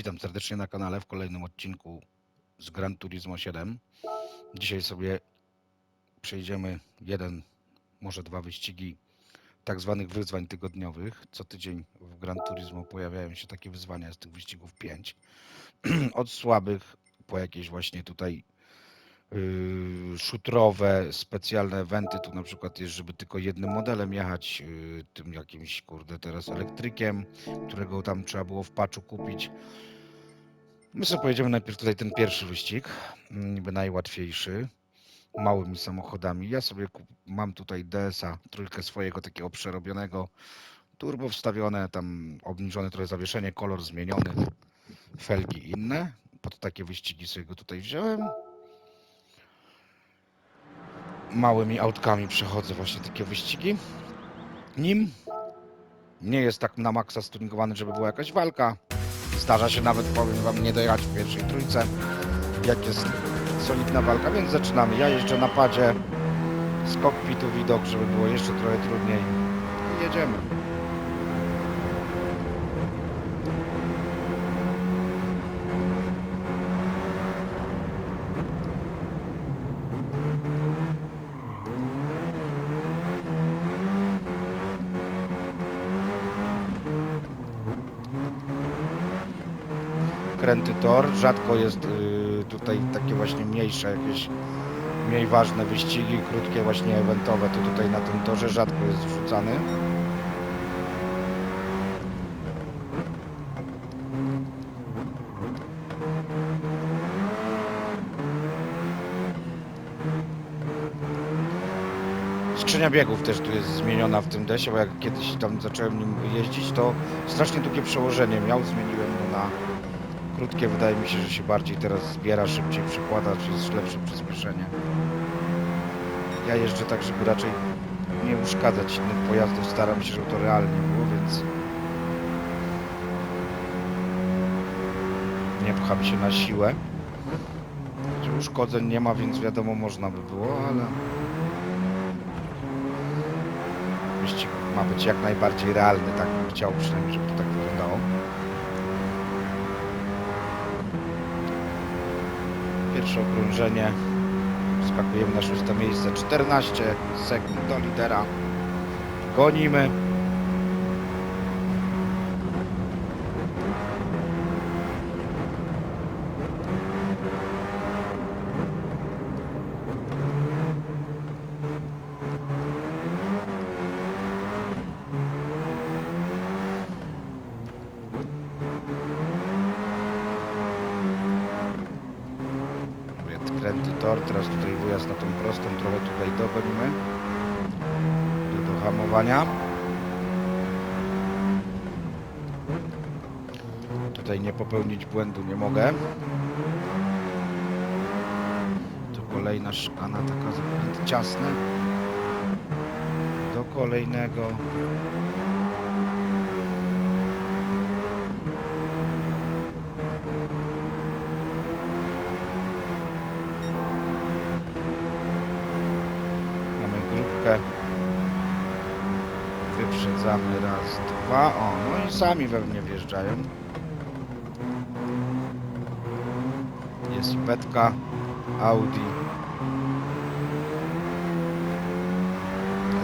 Witam serdecznie na kanale w kolejnym odcinku z Gran Turismo 7. Dzisiaj sobie przejdziemy jeden, może dwa wyścigi tak zwanych wyzwań tygodniowych. Co tydzień w Gran Turismo pojawiają się takie wyzwania, z tych wyścigów 5. Od słabych po jakieś właśnie tutaj szutrowe, specjalne eventy. Tu na przykład jest, żeby tylko jednym modelem jechać, yy, tym jakimś, kurde, teraz elektrykiem, którego tam trzeba było w patchu kupić. My sobie pojedziemy najpierw tutaj ten pierwszy wyścig, mm, niby najłatwiejszy, małymi samochodami. Ja sobie mam tutaj DS-a, trójkę swojego takiego przerobionego, turbo wstawione, tam obniżone trochę zawieszenie, kolor zmieniony, felgi inne. Pod takie wyścigi sobie go tutaj wziąłem. Małymi autkami przechodzę właśnie takie wyścigi. Nim nie jest tak na maksa stuningowany, żeby była jakaś walka. Zdarza się nawet, powiem wam, nie dojechać w pierwszej trójce, jak jest solidna walka, więc zaczynamy. Ja jeżdżę na padzie z kokpitu widok, żeby było jeszcze trochę trudniej. I jedziemy. Kręty tor. Rzadko jest y, tutaj takie właśnie mniejsze, jakieś mniej ważne wyścigi, krótkie właśnie eventowe, to tutaj na tym torze rzadko jest wrzucany. Skrzynia biegów też tu jest zmieniona w tym desie, bo jak kiedyś tam zacząłem nim jeździć, to strasznie długie przełożenie miał, zmieniłem mu na krótkie wydaje mi się, że się bardziej teraz zbiera, szybciej przekłada, czy jest lepsze przyspieszenie. Ja jeżdżę tak, żeby raczej nie uszkadzać innych pojazdów, staram się, żeby to realnie było, więc nie pcham się na siłę. Uszkodzeń nie ma, więc wiadomo, można by było, ale wyścig ma być jak najbardziej realny, tak bym chciał przynajmniej, żeby to tak wyglądało. Pierwsze okrążenie. Skakujemy na szóste miejsce. 14 sekund do lidera. Gonimy. kręty tor, teraz tutaj wyjazd na tą prostą, trochę tutaj dogonimy do, hamowania. Tutaj nie popełnić błędu nie mogę. Tu kolejna szkana, taka zbyt ciasna. Do kolejnego. Mamy grupkę. Wyprzedzamy raz, dwa. O, no i sami we mnie wjeżdżają. Jest Petka, Audi,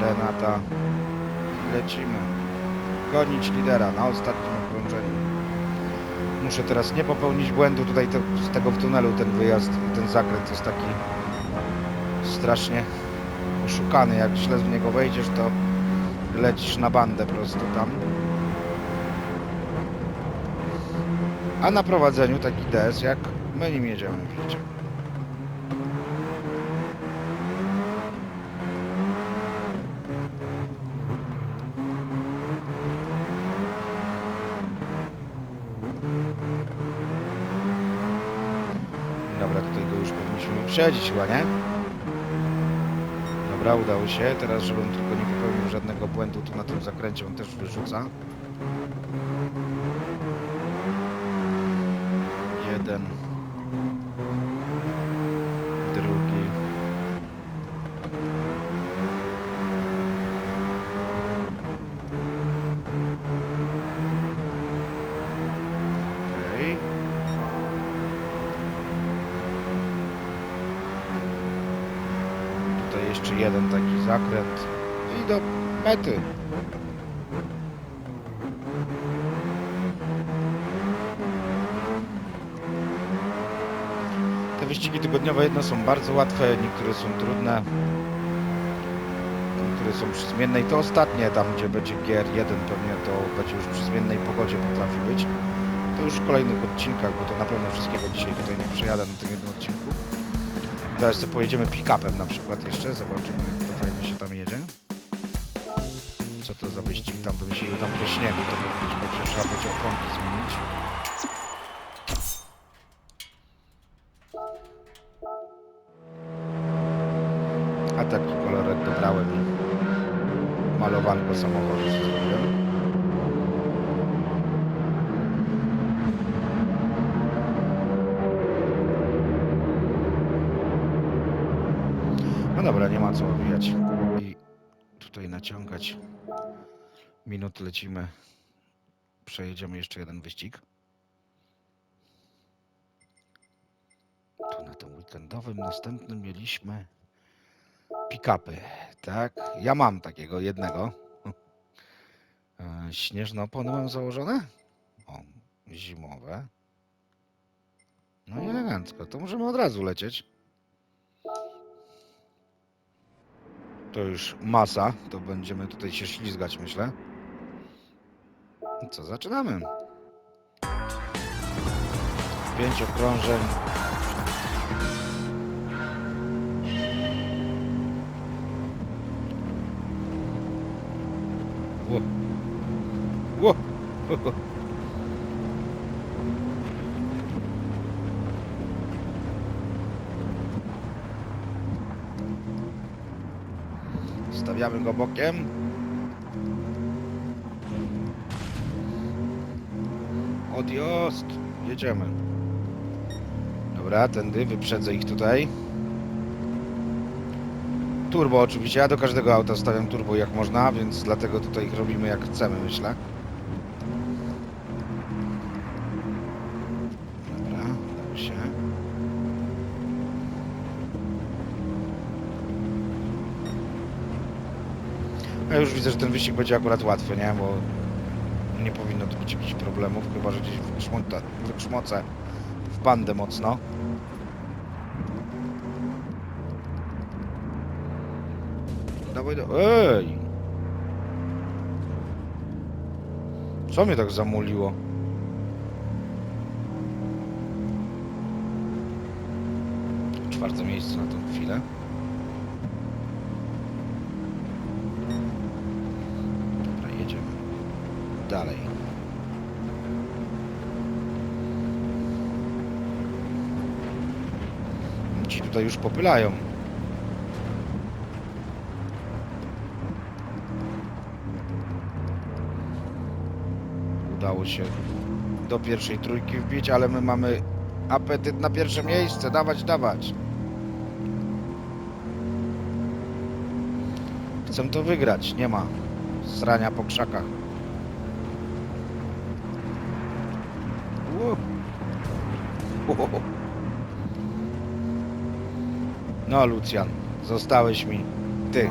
Renata. Lecimy. Gonić lidera na ostatnim okrążeniu. Muszę teraz nie popełnić błędu tutaj te, z tego w tunelu ten wyjazd, ten zakręt jest taki strasznie oszukany. Jak źle w niego wejdziesz, to lecisz na bandę prosto tam. A na prowadzeniu taki DS, jak my nim jedziemy, widzicie. Dobra, tutaj go już powinniśmy uprzedzić chyba, nie? Dobra, udało się. Teraz, żebym tylko nie popełnił żadnego błędu tu na tym zakręcie, on też wyrzuca. Jeden. Te wyścigi tygodniowe jedne są bardzo łatwe, niektóre są trudne, niektóre są przy zmiennej. To ostatnie tam, gdzie będzie GR1 pewnie to będzie już przy zmiennej pogodzie potrafi być. To już w kolejnych odcinkach, bo to na pewno wszystkiego dzisiaj tutaj nie przejadę na tym jednym odcinku. Teraz sobie pojedziemy pick-upem na przykład jeszcze, zobaczymy oponki zmienić. A taki kolorek dobrałem i malowanko samochodu zrobiłem. No dobra, nie ma co owijać i tutaj naciągać. Minut lecimy. Przejedziemy jeszcze jeden wyścig. Tu na tym weekendowym następnym mieliśmy pick-upy, tak? Ja mam takiego jednego. E, Śnieżne opony mam założone? O, zimowe. No i elegancko, to możemy od razu lecieć. To już masa, to będziemy tutaj się ślizgać, myślę. Co, zaczynamy. Pięć okrążeń. Ło. Ło. Stawiamy go bokiem. Odjazd. Jedziemy. Dobra, tędy wyprzedzę ich tutaj. Turbo oczywiście, ja do każdego auta stawiam turbo jak można, więc dlatego tutaj ich robimy jak chcemy, myślę. Dobra, udało się. Ja już widzę, że ten wyścig będzie akurat łatwy, nie? Bo nie powinno tu być jakichś problemów, chyba że gdzieś wykrzmota- wykrzmocę w bandę mocno. Dawaj, do... Ej! Co mnie tak zamuliło? Czwarte miejsce na tą chwilę. Tutaj już popylają. Udało się do pierwszej trójki wbić, ale my mamy apetyt na pierwsze miejsce. Dawać, dawać. Chcę to wygrać. Nie ma srania po krzakach. Ło. Ło. No, Lucjan, zostałeś mi ty.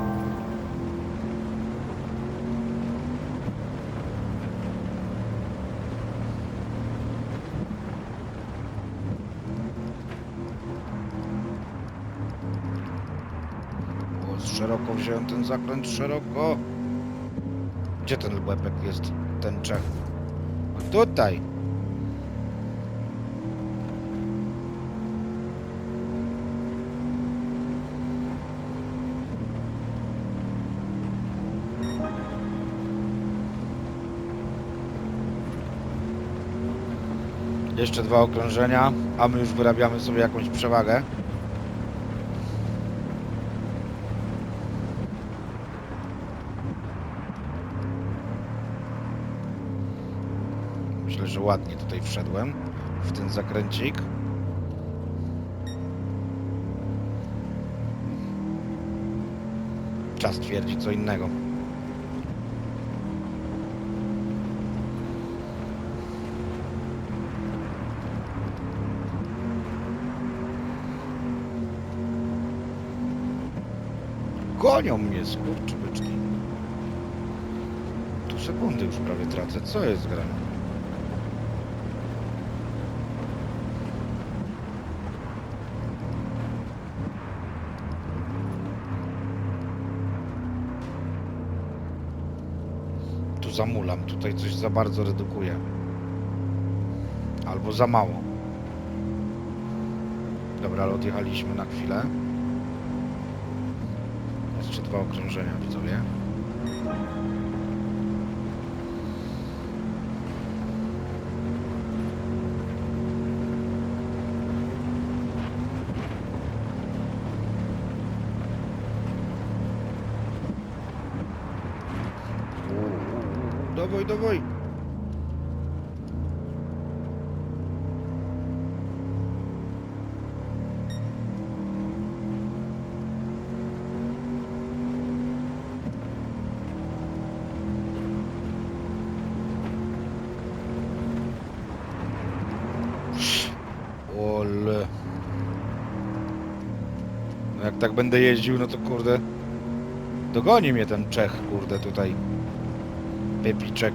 O, szeroko wziąłem ten zakręt, szeroko. Gdzie ten łebek jest? Ten Czech. Tutaj. Jeszcze dwa okrążenia, a my już wyrabiamy sobie jakąś przewagę. Myślę, że ładnie tutaj wszedłem w ten zakręcik. Czas twierdzi co innego. Gonią mnie, skurczybyczki. Tu sekundy już prawie tracę. Co jest grane? Tu zamulam, tutaj coś za bardzo redukuje. Albo za mało. Dobra, ale odjechaliśmy na chwilę. Dwa okrążenia, widzowie. Dawaj, dawaj. Ole. No jak tak będę jeździł, no to kurde. Dogoni mnie ten Czech, kurde, tutaj. Pepiczek.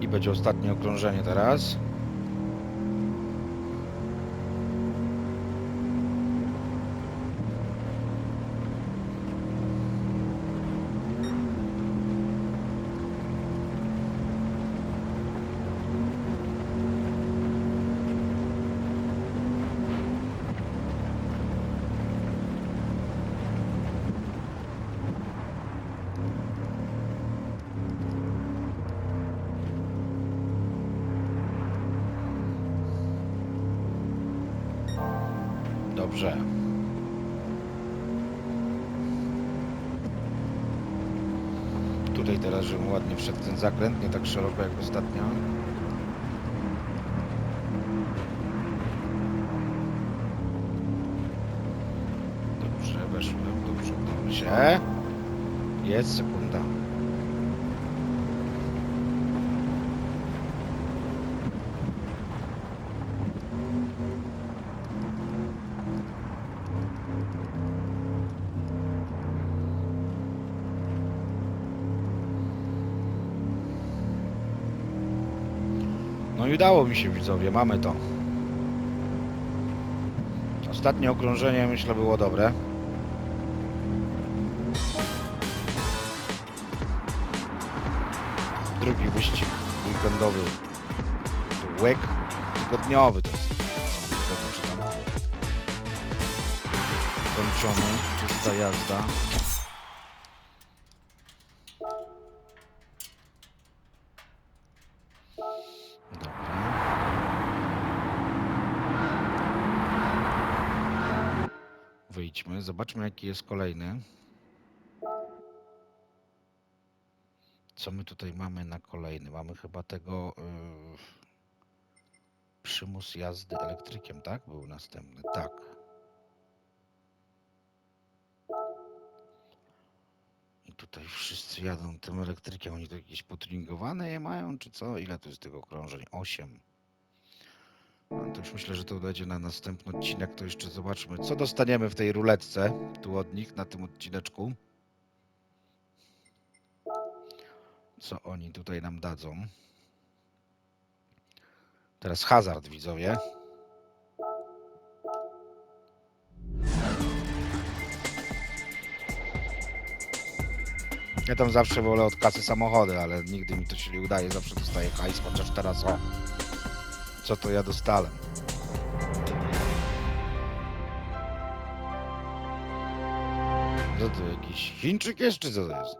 I będzie ostatnie okrążenie teraz. Dobrze. Tutaj teraz, żebym ładnie wszedł ten zakręt, nie tak szeroko jak ostatnio. Dobrze, weszłem, dobrze, dobrze. Jest sekunda. No i udało mi się widzowie, mamy to. Ostatnie okrążenie myślę było dobre. Drugi wyścig weekendowy. Łek tygodniowy to jest. Kończony, czysta jazda. Wyjdźmy, zobaczmy jaki jest kolejny. Co my tutaj mamy na kolejny? Mamy chyba tego yy, przymus jazdy elektrykiem, tak? Był następny, tak. I tutaj wszyscy jadą tym elektrykiem. Oni to jakieś potringowane je mają, czy co? Ile to jest tych okrążeń? 8. To już myślę, że to będzie na następny odcinek. To jeszcze zobaczmy, co dostaniemy w tej ruletce tu od nich na tym odcineczku. Co oni tutaj nam dadzą. Teraz hazard, widzowie. Ja tam zawsze wolę od kasy samochody, ale nigdy mi to się nie udaje. Zawsze dostaję hajs, chociaż teraz o. Co to ja dostałem? Co to jakiś Chińczyk jest, czy co to jest?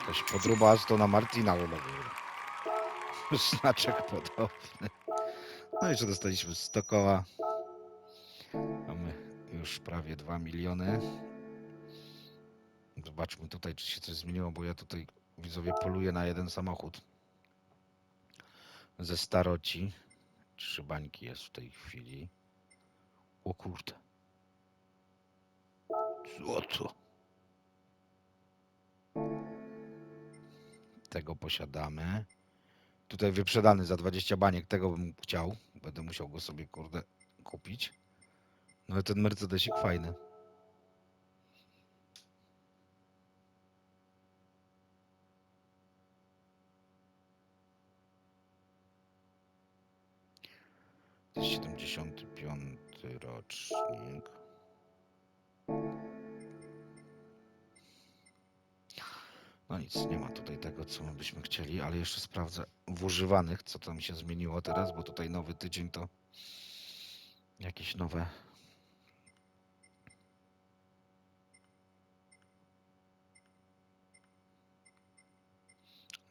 Jakaś podruba Astona Martina chyba. był. Znaczek podobny. No i jeszcze dostaliśmy 100 koła. Mamy już prawie 2 miliony. Zobaczmy tutaj, czy się coś zmieniło, bo ja tutaj widzowie poluję na jeden samochód. ze staroci. Trzy bańki jest w tej chwili. O kurde. Złoto. Tego posiadamy. Tutaj wyprzedany za 20 baniek. Tego bym chciał. Będę musiał go sobie, kurde, kupić. No ale ten Mercedesik fajny. 75 rocznik. No nic, nie ma tutaj tego, co my byśmy chcieli, ale jeszcze sprawdzę w używanych, co tam się zmieniło teraz, bo tutaj nowy tydzień to jakieś nowe.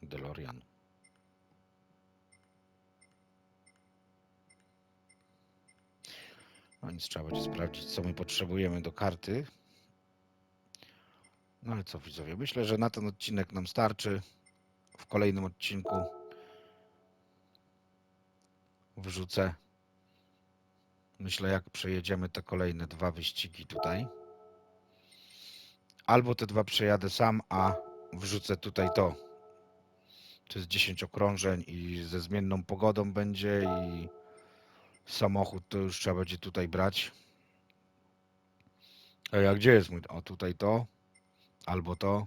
DeLorean. Nic, trzeba będzie sprawdzić, co my potrzebujemy do karty. No ale co widzowie, myślę, że na ten odcinek nam starczy. W kolejnym odcinku wrzucę. Myślę, jak przejedziemy te kolejne dwa wyścigi tutaj. Albo te dwa przejadę sam, a wrzucę tutaj to. To jest 10 okrążeń i ze zmienną pogodą będzie i samochód to już trzeba będzie tutaj brać. Ej, a gdzie jest mój? O, tutaj to. Albo to.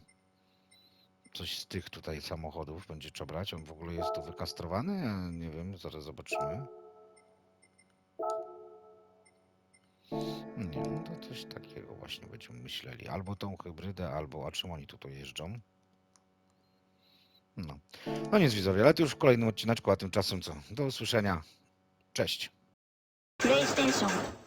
Coś z tych tutaj samochodów będzie trzeba brać. On w ogóle jest tu wykastrowany? Ja nie wiem, zaraz zobaczymy. Nie, no to coś takiego właśnie będziemy myśleli. Albo tą hybrydę, albo a czym oni tutaj jeżdżą? No. No nic widzowie, ale to już w kolejnym odcineczku, a tymczasem co? Do usłyszenia. Cześć. プレイステーション。